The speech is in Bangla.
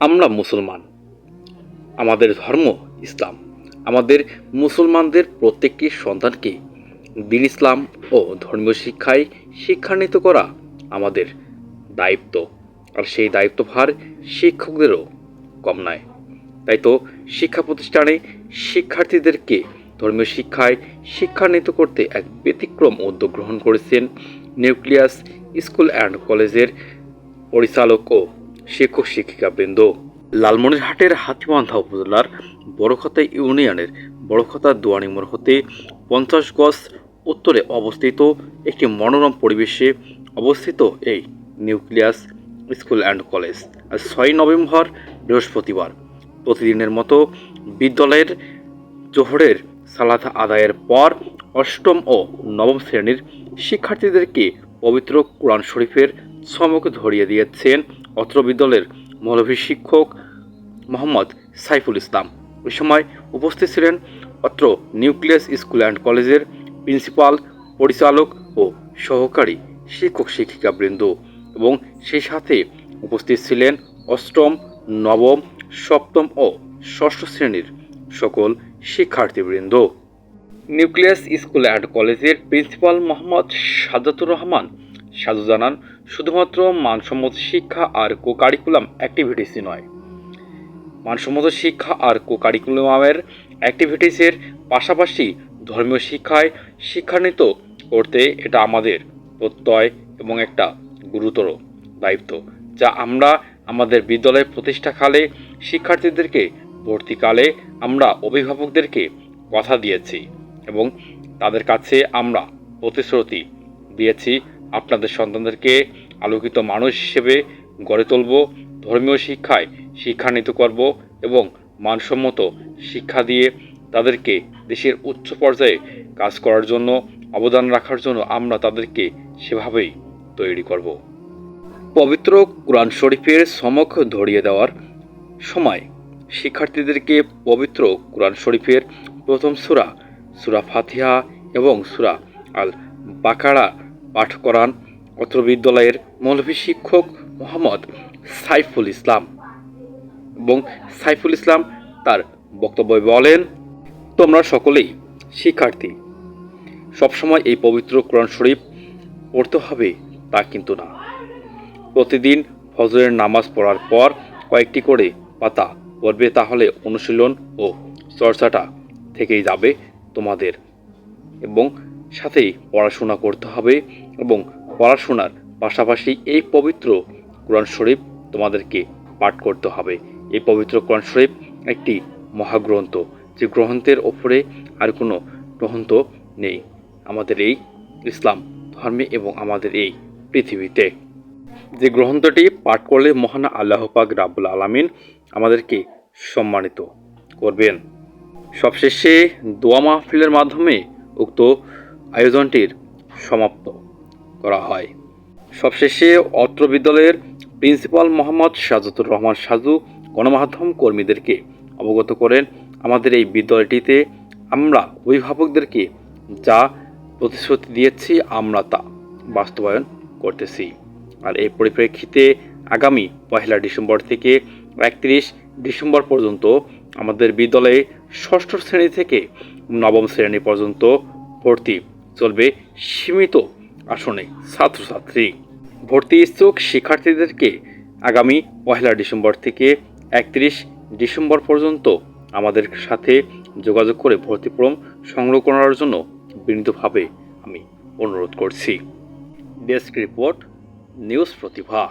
আমরা মুসলমান। আমাদের ধর্ম ইসলাম। আমাদের মুসলমানদের প্রত্যেকটি সন্তানকে দিন ইসলাম ও ধর্মীয় শিক্ষায় শিক্ষান্বিত করা আমাদের দায়িত্ব। আর সেই দায়িত্বভার শিক্ষকদেরও কম নয়। তাই তো শিক্ষা প্রতিষ্ঠানে শিক্ষার্থীদেরকে ধর্মীয় শিক্ষায় শিক্ষান্বিত করতে এক ব্যতিক্রম উদ্যোগ গ্রহণ করেছেন নিউক্লিয়াস স্কুল অ্যান্ড কলেজের পরিচালক ও শিক্ষক শিক্ষিকাবৃন্দ। লালমনিরহাটের হাতিবান্ধা উপজেলার বড়খতা ইউনিয়নের বড়খতা দোয়ানিমোড় হতে পঞ্চাশ গজ উত্তরে অবস্থিত একটি মনোরম পরিবেশে অবস্থিত এই নিউক্লিয়াস স্কুল অ্যান্ড কলেজ। ছয় নভেম্বর, বৃহস্পতিবার। প্রতিদিনের মতো বিদ্যালয়ের জোহরের সালাত আদায়ের পর অষ্টম ও নবম শ্রেণির শিক্ষার্থীদেরকে পবিত্র কোরআন শরীফের চমক ধরিয়ে দিয়েছেন অত্র বিদ্যালয়ের মৌলভী শিক্ষক মোহাম্মদ সাইফুল ইসলাম। ওই সময় উপস্থিত ছিলেন অত্র নিউক্লিয়াস স্কুল অ্যান্ড কলেজের প্রিন্সিপাল, পরিচালক ও সহকারী শিক্ষক শিক্ষিকাবৃন্দ এবং সেই সাথে উপস্থিত ছিলেন অষ্টম, নবম, সপ্তম ও ষষ্ঠ শ্রেণির সকল শিক্ষার্থীবৃন্দ। নিউক্লিয়াস স্কুল অ্যান্ড কলেজের প্রিন্সিপাল মোহাম্মদ সাজাতুর রহমান সাজু জানান শুধুমাত্র মানসম্মত শিক্ষা আর কো কারিকুলাম অ্যাক্টিভিটিসই নয়। মানসম্মত শিক্ষা আর কো কারিকুলামের অ্যাক্টিভিটিসের পাশাপাশি ধর্মীয় শিক্ষায় শিক্ষান্বিত করতে এটা আমাদের প্রত্যয় এবং একটা গুরুতর দায়িত্ব, যা আমরা আমাদের বিদ্যালয় প্রতিষ্ঠাকালে শিক্ষার্থীদেরকে ভর্তিকালে আমরা অভিভাবকদেরকে কথা দিয়েছি এবং তাদের কাছে আমরা প্রতিশ্রুতি দিয়েছি। আপনাদের সন্তানদেরকে আলোকিত মানুষ হিসেবে গড়ে তুলব, ধর্মীয় শিক্ষায় শিক্ষান্বিত করব এবং মানসম্মত শিক্ষা দিয়ে তাদেরকে দেশের উচ্চ পর্যায়ে কাজ করার জন্য, অবদান রাখার জন্য আমরা তাদেরকে সেভাবেই তৈরি করব। পবিত্র কোরআন শরীফের সমক ধরিয়ে দেওয়ার সময় শিক্ষার্থীদেরকে পবিত্র কোরআন শরীফের প্রথম সুরা সুরা ফাতিহা এবং সুরা আল বাকারা পাঠ করান। অত্র বিদ্যালয়ের মৌলভী শিক্ষক মোহাম্মদ সাইফুল ইসলাম। এবং সাইফুল ইসলাম তার বক্তব্যে বলেন, তোমরা সকলেই শিক্ষার্থী। সবসময় এই পবিত্র কোরআন শরীফ পড়তে হবে তা কিন্তু না। প্রতিদিন ফজরের নামাজ পড়ার পর কয়েকটি করে পাতা পড়বে, তাহলে অনুশীলন ও চর্চাটা থেকেই যাবে তোমাদের। এবং সাথেই পড়াশোনা করতে হবে এবং পড়াশোনার পাশাপাশি এই পবিত্র কোরআন শরীফ তোমাদেরকে পাঠ করতে হবে। এই পবিত্র কোরআন শরীফ একটি মহাগ্রন্থ, যে গ্রন্থের ওপরে আর কোনো গ্রন্থ নেই। আমাদের এই ইসলাম ধর্মে এবং আমাদের এই পৃথিবীতে। যে গ্রন্থটি পাঠ করলে মহান আল্লাহ পাক রাবুল আলামিন আমাদেরকে সম্মানিত করবেন। সবশেষে দোয়া মাহফিলের মাধ্যমে উক্ত আয়োজনটির সমাপ্ত করা হয়। সবশেষে অত্র বিদ্যালয়ের প্রিন্সিপাল মোহাম্মদ সাজাতুর রহমান সাজু গণমাধ্যম কর্মীদেরকে অবগত করেন, আমাদের এই বিদ্যালয়টিতে আমরা অভিভাবকদেরকে যা প্রতিশ্রুতি দিয়েছি, আমরা তা বাস্তবায়ন করতেছি। আর এই পরিপ্রেক্ষিতে আগামী পয়লা ডিসেম্বর থেকে একত্রিশ ডিসেম্বর পর্যন্ত আমাদের বিদ্যালয়ে ষষ্ঠ শ্রেণি থেকে নবম শ্রেণি পর্যন্ত ভর্তি চলবে। সীমিত আসনে ছাত্রছাত্রী। ভর্তি ইচ্ছুক শিক্ষার্থীদেরকে আগামী পয়লা ডিসেম্বর থেকে একত্রিশ ডিসেম্বর পর্যন্ত আমাদের সাথে যোগাযোগ করে ভর্তি ফর্ম সংগ্রহ করার জন্য বিনীতভাবে আমি অনুরোধ করছি। Desk report, news Pratibha.